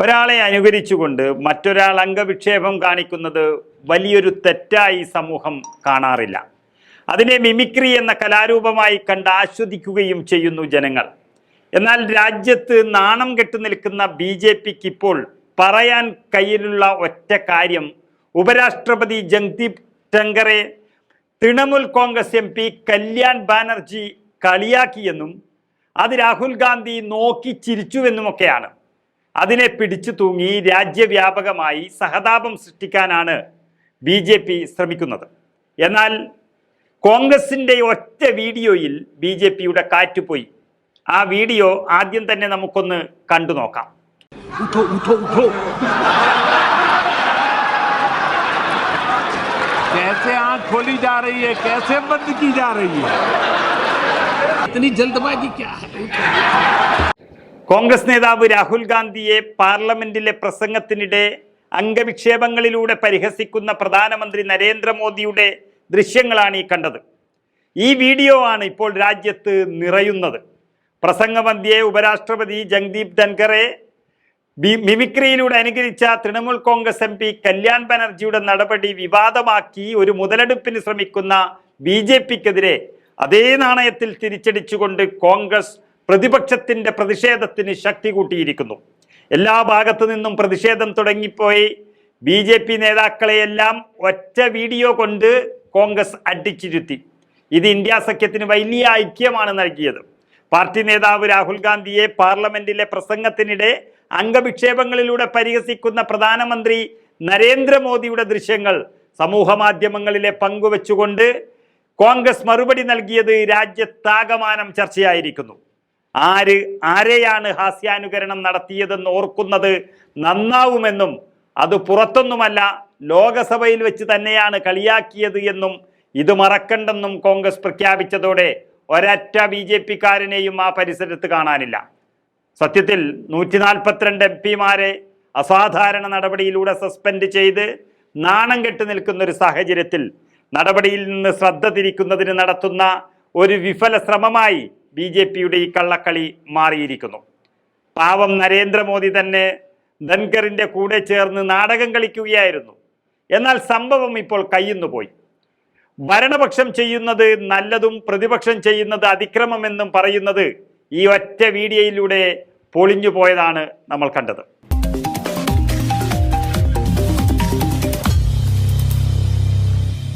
ഒരാളെ അനുകരിച്ചുകൊണ്ട് മറ്റൊരാൾ അംഗവിക്ഷേപം കാണിക്കുന്നത് വലിയൊരു തെറ്റായി സമൂഹം കാണാറില്ല. അതിനെ മിമിക്രി എന്ന കലാരൂപമായി കണ്ട് ആസ്വദിക്കുകയും ചെയ്യുന്നു ജനങ്ങൾ. എന്നാൽ രാജ്യത്ത് നാണം കെട്ടു നിൽക്കുന്ന ബി ജെ പിക്ക് ഇപ്പോൾ പറയാൻ കയ്യിലുള്ള ഒറ്റ കാര്യം ഉപരാഷ്ട്രപതി ജഗ്ദീപ് ടങ്കറെ തൃണമൂൽ കോൺഗ്രസ് എം പി കല്യാൺ ബാനർജി കളിയാക്കിയെന്നും അത് രാഹുൽ ഗാന്ധി നോക്കി ചിരിച്ചുവെന്നുമൊക്കെയാണ്. അതിനെ പിടിച്ചു തൂങ്ങി രാജ്യവ്യാപകമായി സഹതാപം സൃഷ്ടിക്കാനാണ് ബി ജെ പി ശ്രമിക്കുന്നത് എന്നാൽ കോൺഗ്രസിൻ്റെ ഒറ്റ വീഡിയോയിൽ ബി ജെ പിയുടെ കാറ്റുപോയി ആ വീഡിയോ ആദ്യം തന്നെ നമുക്കൊന്ന് കണ്ടു നോക്കാം उठो उठो उठो कैसे आंख खोली जा रही है कैसे बंद की जा रही है इतनी जल्दबाजी क्या है കോൺഗ്രസ് നേതാവ് രാഹുൽ ഗാന്ധിയെ പാർലമെന്റിലെ പ്രസംഗത്തിനിടെ അംഗവിക്ഷേപങ്ങളിലൂടെ പരിഹസിക്കുന്ന പ്രധാനമന്ത്രി നരേന്ദ്രമോദിയുടെ ദൃശ്യങ്ങളാണ് ഈ കണ്ടത്. ഈ വീഡിയോ ആണ് ഇപ്പോൾ രാജ്യത്ത് നിറയുന്നത്. പ്രസംഗമന്ത്രിയെ ഉപരാഷ്ട്രപതി ജഗ്ദീപ് ധൻഖറെ മിമിക്രിയിലൂടെ അനുകരിച്ച തൃണമൂൽ കോൺഗ്രസ് എം പി കല്യാൺ ബാനർജിയുടെ നടപടി വിവാദമാക്കി ഒരു മുതലെടുപ്പിന് ശ്രമിക്കുന്ന ബി ജെ പിക്കെതിരെ അതേ നാണയത്തിൽ തിരിച്ചടിച്ചുകൊണ്ട് കോൺഗ്രസ് പ്രതിപക്ഷത്തിന്റെ പ്രതിഷേധത്തിന് ശക്തി കൂട്ടിയിരിക്കുന്നു. എല്ലാ ഭാഗത്തു നിന്നും പ്രതിഷേധം തുടങ്ങിപ്പോയി. ബി ജെ പി നേതാക്കളെയെല്ലാം ഒറ്റ വീഡിയോ കൊണ്ട് കോൺഗ്രസ് അടിച്ചിരുത്തി. ഇത് ഇന്ത്യ സഖ്യത്തിന് വലിയ ഐക്യമാണ് നൽകിയത്. പാർട്ടി നേതാവ് രാഹുൽ ഗാന്ധിയെ പാർലമെന്റിലെ പ്രസംഗത്തിനിടെ അംഗവിക്ഷേപങ്ങളിലൂടെ പരിഹസിക്കുന്ന പ്രധാനമന്ത്രി നരേന്ദ്രമോദിയുടെ ദൃശ്യങ്ങൾ സമൂഹ മാധ്യമങ്ങളിലെ പങ്കുവച്ചുകൊണ്ട് കോൺഗ്രസ് മറുപടി നൽകിയത് രാജ്യത്താകമാനം ചർച്ചയായിരിക്കുന്നു. ആര് ആരെയാണ് ഹാസ്യാനുകരണം നടത്തിയതെന്ന് ഓർക്കുന്നത് നന്നാവുമെന്നും അത് പുറത്തൊന്നുമല്ല ലോകസഭയിൽ വെച്ച് തന്നെയാണ് കളിയാക്കിയത് എന്നും ഇത് മറക്കണ്ടെന്നും കോൺഗ്രസ് പ്രഖ്യാപിച്ചതോടെ ഒരറ്റ ബി ജെ പിക്കാരനെയും ആ പരിസരത്ത് കാണാനില്ല. സത്യത്തിൽ നൂറ്റി നാൽപ്പത്തിരണ്ട് എം പിമാരെ അസാധാരണ നടപടിയിലൂടെ സസ്പെൻഡ് ചെയ്ത് നാണം കെട്ട് നിൽക്കുന്ന ഒരു സാഹചര്യത്തിൽ നടപടിയിൽ നിന്ന് ശ്രദ്ധ തിരിക്കുന്നതിന് നടത്തുന്ന ഒരു വിഫല ശ്രമമായി ബി ജെ പിയുടെ ഈ കള്ളക്കളി മാറിയിരിക്കുന്നു. പാവം നരേന്ദ്രമോദി തന്നെ ധൻഖറിന്റെ കൂടെ ചേർന്ന് നാടകം കളിക്കുകയായിരുന്നു. എന്നാൽ സംഭവം ഇപ്പോൾ കയ്യുന്നു പോയി ഭരണപക്ഷം ചെയ്യുന്നത് നല്ലതും പ്രതിപക്ഷം ചെയ്യുന്നത് അതിക്രമമെന്നും പറയുന്നത് ഈ ഒറ്റ വീഡിയോയിലൂടെ പൊളിഞ്ഞു പോയതാണ് നമ്മൾ കണ്ടത്.